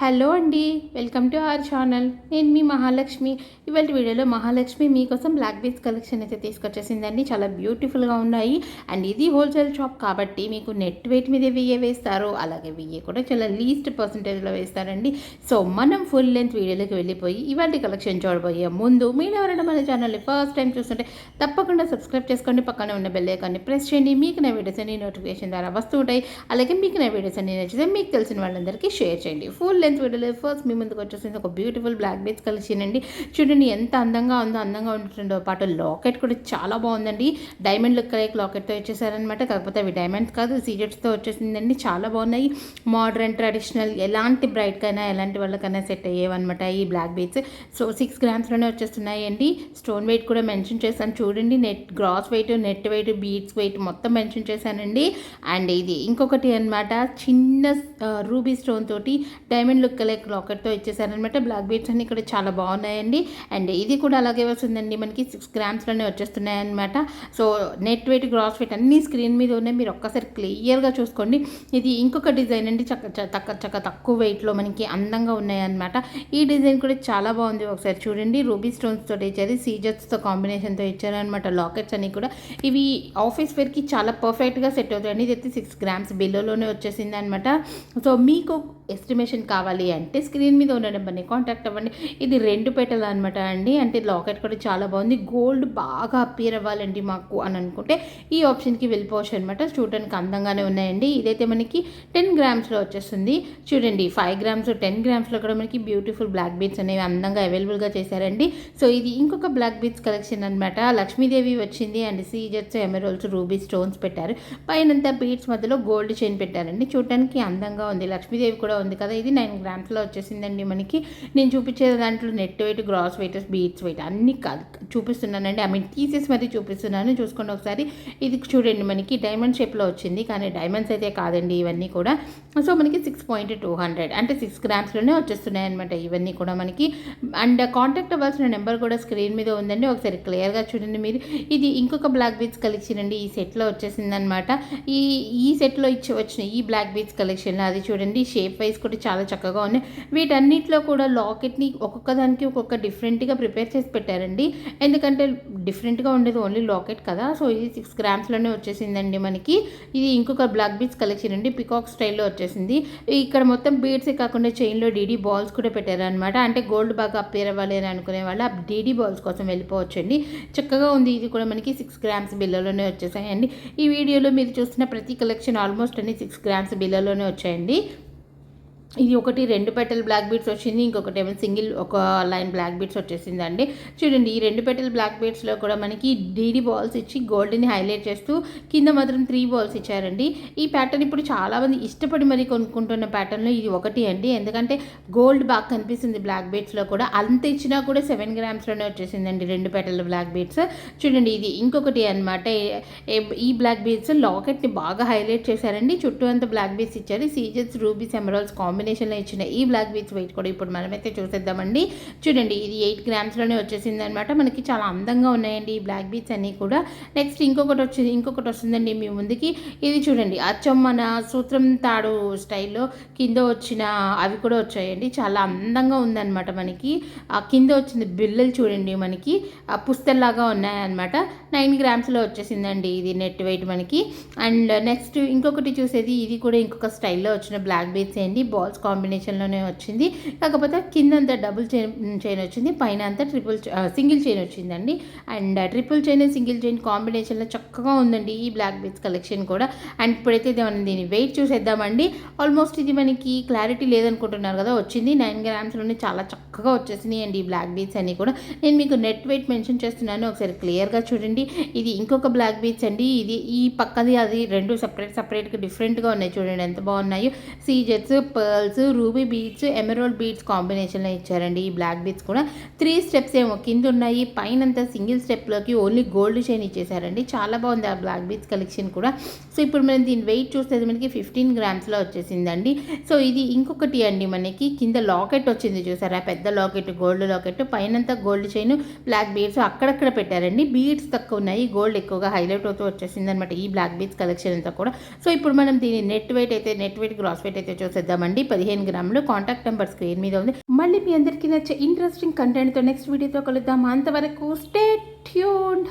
Hello అండి welcome to our channel. నేను మీ మహాలక్ష్మి. ఇవాళ వీడియోలో మహాలక్ష్మి మీకోసం బ్లాక్ బీచ్ కలెక్షన్ అయితే తీసుకొచ్చేసిందండి. చాలా బ్యూటిఫుల్గా ఉన్నాయి. అండ్ ఇది హోల్సేల్ షాప్ కాబట్టి మీకు నెట్ వెయిట్ మీద వెయ్యి వేస్తారు. అలాగే వెయ్యి కూడా చాలా లీస్ట్ పర్సంటేజ్లో వేస్తారండి. సో మనం ఫుల్ లెంత్ వీడియోలోకి వెళ్ళిపోయి ఇవాళ కలెక్షన్ చూడబోయే ముందు మీరు ఎవరైనా మన ఛానల్ని ఫస్ట్ టైం చూస్తుంటే తప్పకుండా సబ్స్క్రైబ్ చేసుకోండి. పక్కన ఉన్న బెల్ ఐకాన్ని ప్రెస్ చేయండి. మీకు నా వీడియోస్ అన్ని నోటిఫికేషన్ ద్వారా వస్తూ ఉంటాయి. అలాగే మీకు నా వీడియోస్ అన్ని నచ్చితే మీకు తెలిసిన వాళ్ళందరికీ షేర్ చేయండి. ఫుల్ లెంత్ వీడియోలో ఫస్ట్ మీ ముందుకు వచ్చేసింది? ఒక బ్యూటిఫుల్ బ్లాక్ బీచ్ కలెక్షన్ అండి. చూడండి ఎంత అందంగా ఉందో అందంగా ఉంటుందో. పాటు లాకెట్ కూడా చాలా బాగుందండి. డైమండ్ లుక్ లైక్ లాకెట్తో వచ్చేసారనమాట కాకపోతే అవి డైమండ్స్ కాదు సీజెట్స్తో వచ్చేసిందండి. చాలా బాగున్నాయి. మోడర్న్ ట్రెడిషనల్ ఎలాంటి బ్రైట్కైనా ఎలాంటి వాళ్ళకైనా సెట్ అయ్యేవన్నమాట ఈ బ్లాక్ బీట్స్ సో సిక్స్ గ్రామ్స్లోనే వచ్చేస్తున్నాయి అండి స్టోన్ వెయిట్ కూడా మెన్షన్ చేశాను. చూడండి net gross weight net weight beads weight మొత్తం మెన్షన్ చేశానండి. అండ్ ఇది ఇంకొకటి అనమాట చిన్న రూబీ స్టోన్ తోటి డైమండ్ లుక్ కలెక్ లాకెట్తో ఇచ్చేసారనమాట. బ్లాక్ బీట్స్ అన్ని ఇక్కడ చాలా బాగున్నాయండి. అండ్ ఇది కూడా అలాగే వస్తుందండి. మనకి సిక్స్ గ్రామ్స్లోనే వచ్చేస్తున్నాయి అనమాట so net weight gross weight అన్ని స్క్రీన్ మీద ఉన్నాయి. మీరు ఒక్కసారి క్లియర్గా చూసుకోండి. ఇది ఇంకొక డిజైన్ అండి. చక్క చక్క చక్క తక్కువ వెయిట్లో మనకి అందంగా ఉన్నాయన్నమాట. ఈ డిజైన్ కూడా చాలా బాగుంది. ఒకసారి చూడండి. రూబీ స్టోన్స్ తోటి ఇచ్చారు. సీజర్స్తో కాంబినేషన్తో ఇచ్చారనమాట లాకెట్స్ అన్ని కూడా. ఇవి ఆఫీస్ వేర్కి చాలా పర్ఫెక్ట్గా సెట్ అవుతాయండి. ఇది అయితే సిక్స్ గ్రామ్స్ బిల్లోనే వచ్చేసింది అనమాట సో మీకు ఎస్టిమేషన్ కావాలి అంటే స్క్రీన్ మీద ఉన్న నెంబర్ని కాంటాక్ట్ అవ్వండి. ఇది రెండు పెట్టలు అనమాట అండి. అంటే లాకెట్ కూడా చాలా బాగుంది. గోల్డ్ బాగా అప్పీర్ అవ్వాలండి మాకు అని అనుకుంటే ఈ ఆప్షన్కి వెళ్ళిపోవచ్చు అనమాట చూడడానికి అందంగానే ఉన్నాయండి. ఇదైతే మనకి టెన్ గ్రామ్స్లో వచ్చేస్తుంది. చూడండి ఫైవ్ గ్రామ్స్ టెన్ గ్రామ్స్లో కూడా మనకి బ్యూటిఫుల్ బ్లాక్ బీట్స్ అనేవి అందంగా అవైలబుల్గా చేశారండి. సో ఇది ఇంకొక బ్లాక్ బీట్స్ కలెక్షన్ అనమాట లక్ష్మీదేవి వచ్చింది అండ్ సీజర్స్ ఎమరోల్స్ రూబీ స్టోన్స్ పెట్టారు. పైనంతా బీట్స్ మధ్యలో గోల్డ్ చైన్ పెట్టారండి. చూడడానికి అందంగా ఉంది. లక్ష్మీదేవి కూడా ఉంది కదా ఇది నైన్ గ్రామ్స్లో వచ్చేసిందండి మనకి. నేను చూపించే దాంట్లో net weight gross weight beads weight అన్ని చూపిస్తున్నానండి. ఐ మీన్ తీసేసి మరీ చూపిస్తున్నాను. చూసుకోండి ఒకసారి. ఇది చూడండి మనకి డైమండ్ షేప్లో వచ్చింది కానీ డైమండ్స్ అయితే కాదండి ఇవన్నీ కూడా. సో మనకి సిక్స్ పాయింట్ టూ హండ్రెడ్ అంటే సిక్స్ గ్రామ్స్లోనే వచ్చేస్తున్నాయి అనమాట ఇవన్నీ కూడా మనకి. అండ్ కాంటాక్ట్ అవ్వాల్సిన నెంబర్ కూడా స్క్రీన్ మీద ఉందండి. ఒకసారి క్లియర్గా చూడండి మీరు. ఇది ఇంకొక బ్లాక్ బీచ్ కలెక్షన్ అండి. ఈ సెట్లో వచ్చేసిందనమాట ఈ ఈ సెట్లో ఇచ్చి వచ్చిన ఈ బ్లాక్ బీచ్ కలెక్షన్లో అది చూడండి. షేప్ వేసుకుంటే కూడా చాలా చక్కగా ఉన్నాయి. వీటన్నిటిలో కూడా లాకెట్ని ఒక్కొక్క దానికి ఒక్కొక్క డిఫరెంట్గా ప్రిపేర్ చేసి పెట్టారండి. ఎందుకంటే డిఫరెంట్గా ఉండేది ఓన్లీ లాకెట్ కదా. సో ఇది సిక్స్ గ్రామ్స్లోనే వచ్చేసిందండి మనకి. ఇది ఇంకొక బ్లాక్ బీట్స్ కలెక్షన్ అండి. పికాక్ స్టైల్లో వచ్చేసింది. ఇక్కడ మొత్తం బీడ్సే కాకుండా చైన్లో డీడీ బాల్స్ కూడా పెట్టారనమాట అంటే గోల్డ్ బాగా అప్పేర్ అవ్వాలి అని అనుకునే వాళ్ళు ఆ డీడీ బాల్స్ కోసం వెళ్ళిపోవచ్చండి. చక్కగా ఉంది. ఇది కూడా మనకి సిక్స్ గ్రామ్స్ బిల్లలోనే వచ్చేసాయండి. ఈ వీడియోలో మీరు చూస్తున్న ప్రతి కలెక్షన్ ఆల్మోస్ట్ అన్ని సిక్స్ గ్రామ్స్ బిల్లలోనే వచ్చాయండి. ఇది ఒకటి రెండు పెటల్ బ్లాక్ బీట్స్ వచ్చింది ఇంకొకటి ఏమో సింగిల్ ఒక లైన్ బ్లాక్ బీట్స్ వచ్చేసిందండి. చూడండి ఈ రెండు పెటల్ బ్లాక్ బీట్స్లో కూడా మనకి డీడీ బాల్స్ ఇచ్చి గోల్డ్ని హైలైట్ చేస్తూ కింద మాత్రం త్రీ బాల్స్ ఇచ్చారండి. ఈ ప్యాటర్న్ ఇప్పుడు చాలామంది ఇష్టపడి మరి కొనుక్కుంటున్న ప్యాటర్న్లో ఇది ఒకటి అండి. ఎందుకంటే గోల్డ్ బాగా కనిపిస్తుంది బ్లాక్ బీట్స్లో కూడా. అంత ఇచ్చినా కూడా సెవెన్ గ్రామ్స్లోనే వచ్చేసిందండి రెండు పెటల్ బ్లాక్ బీట్స్ చూడండి ఇది ఇంకొకటి అనమాట ఈ బ్లాక్ బీట్స్ లాకెట్ని బాగా హైలైట్ చేశారండి. చుట్టూ అంతా బ్లాక్ బీట్స్ ఇచ్చారు. సీజెస్ రూబీస్ ఎమరాల్స్ కాంబినేషన్లో ఇచ్చిన ఈ బ్లాక్ బీట్స్ వెయిట్ కూడా ఇప్పుడు మనమైతే చూసేద్దామండి. చూడండి ఇది ఎయిట్ గ్రామ్స్లోనే వచ్చేసింది అనమాట మనకి చాలా అందంగా ఉన్నాయండి ఈ బ్లాక్ బీట్స్ అన్నీ కూడా. నెక్స్ట్ ఇంకొకటి వచ్చింది ఇంకొకటి వస్తుందండి మీ ముందుకి. ఇది చూడండి అచ్చం మన సూత్రం తాడు స్టైల్లో కింద వచ్చిన అవి కూడా వచ్చాయండి. చాలా అందంగా ఉందన్నమాట మనకి. ఆ కింద వచ్చింది బిల్లలు చూడండి మనకి. ఆ పుస్తల్లాగా ఉన్నాయన్నమాట. నైన్ గ్రామ్స్లో వచ్చేసిందండి ఇది నెట్ వెయిట్ మనకి. అండ్ నెక్స్ట్ ఇంకొకటి చూసేది ఇది కూడా ఇంకొక స్టైల్లో వచ్చిన బ్లాక్ బీట్స్ అండి. బా ఫాల్స్ కాంబినేషన్లోనే వచ్చింది. కాకపోతే కిందంతా డబుల్ చైన్ చైన్ వచ్చింది. పైన అంతా ట్రిపుల్ సింగిల్ చైన్ వచ్చిందండి. And triple chain single chain కాంబినేషన్లో చక్కగా ఉందండి ఈ బ్లాక్ బీట్స్ కలెక్షన్ కూడా. అండ్ ఇప్పుడైతే మనం దీని వెయిట్ చూసేద్దామండి. ఆల్మోస్ట్ ఇది మనకి క్లారిటీ లేదనుకుంటున్నారు కదా వచ్చింది. నైన్ గ్రామ్స్లోనే చాలా చక్కగా వచ్చేసినాయి అండి ఈ బ్లాక్ బీట్స్ అన్నీ కూడా. నేను మీకు నెట్ వెయిట్ మెన్షన్ చేస్తున్నాను. ఒకసారి క్లియర్గా చూడండి. ఇది ఇంకొక బ్లాక్ బీట్స్ అండి. ఇది ఈ పక్కది అది రెండు సపరేట్ సపరేట్గా డిఫరెంట్గా ఉన్నాయి చూడండి. ఎంత బాగున్నాయో. సీజెట్స్ pearls ruby beads emerald beads కాంబినేషన్లో ఇచ్చారండి. ఈ బ్లాక్ బీట్స్ కూడా త్రీ స్టెప్స్ ఏమో కింద ఉన్నాయి. పైన అంతా సింగిల్ స్టెప్లోకి ఓన్లీ గోల్డ్ చైన్ ఇచ్చేసారండి. చాలా బాగుంది ఆ బ్లాక్ బీట్స్ కలెక్షన్ కూడా. సో ఇప్పుడు మనం దీని వెయిట్ చూస్తే మనకి ఫిఫ్టీన్ గ్రామ్స్లో వచ్చేసిందండి. సో ఇది ఇంకొకటి అండి మనకి. కింద లాకెట్ వచ్చింది చూసారా? పెద్ద లాకెట్ గోల్డ్ లాకెట్ పైనంతా గోల్డ్ చైన్ బ్లాక్ బీడ్స్ అక్కడక్కడ పెట్టారండి. బీడ్స్ తక్కువ ఉన్నాయి. గోల్డ్ ఎక్కువగా హైలైట్ అవుతూ వచ్చేసింది అనమాట ఈ బ్లాక్ బీడ్స్ కలెక్షన్ అంతా కూడా. సో ఇప్పుడు మనం దీని నెట్ వెయిట్ అయితే నెట్ వెయిట్ గ్రాస్ వెయిట్ అయితే చూసేద్దామండి. పదిహేను గ్రాములు. కాంటాక్ట్ నెంబర్ స్క్రీన్ మీద ఉంది. మళ్ళీ మీ అందరికీ నచ్చే ఇంట్రెస్టింగ్ కంటెంట్తో నెక్స్ట్ వీడియోతో కలుద్దాం. అంతవరకు స్టే ట్యూన్డ్